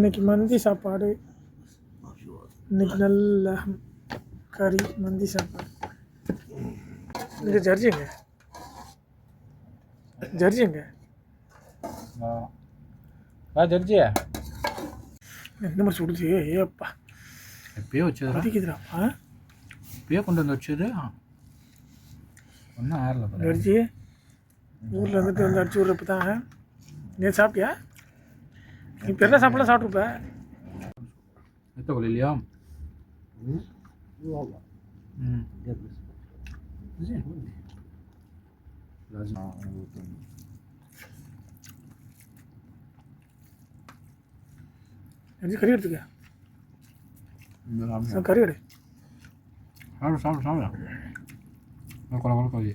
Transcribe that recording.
இன்னைக்கு மந்தி சாப்பாடு. இன்னைக்கு நல்ல கறி மந்தி சாப்பாடு. இங்கே ஜர்ஜிங்க? ஜர்ஜிங்க? வா ஜட்ஜி என்ன மாதிரி சுடுது ஏப்பா எப்பயோ வச்சதுடா வலிக்குதுடாப்பா எப்பயோ கொண்டு வந்து வச்சது ஒன்றும் ஆறல ஜர்ஜி ஊரில் இருந்துட்டு வந்து அடிச்சு விட்றப்ப தான் நீ சாப்பிட்டியா? நீ பெரிய சாப்பாடுலாம் சாப்பிட்ருப்ப எத்த கொள்ள இல்லையா? கறி எடுத்துக்க. கறி எடு. சாப்பிடு சாப்பிடு சாப்பிடு. கொலை கொலை கொலை